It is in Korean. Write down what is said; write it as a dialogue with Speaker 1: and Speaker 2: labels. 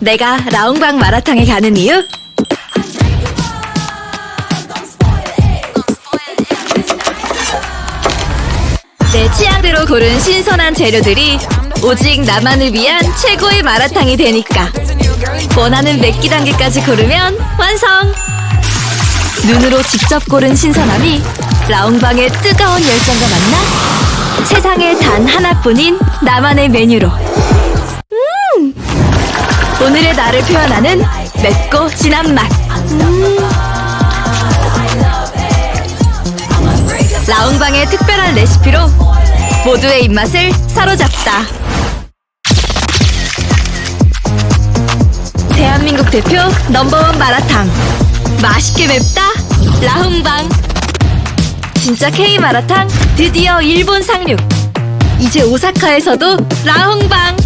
Speaker 1: 내가 라옹방 마라탕에 가는 이유? 내 취향대로 고른 신선한 재료들이 오직 나만을 위한 최고의 마라탕이 되니까 원하는 맵기 단계까지 고르면 완성! 눈으로 직접 고른 신선함이 라옹방의 뜨거운 열정과 만나 세상에 단 하나뿐인 나만의 메뉴로 음! 오늘의 나를 표현하는 맵고 진한 맛. 라옹방의 특별한 레시피로 모두의 입맛을 사로잡다. 대한민국 대표 넘버원 마라탕. 맛있게 맵다 라홍방. 진짜 K 마라탕 드디어 일본 상륙. 이제 오사카에서도 라홍방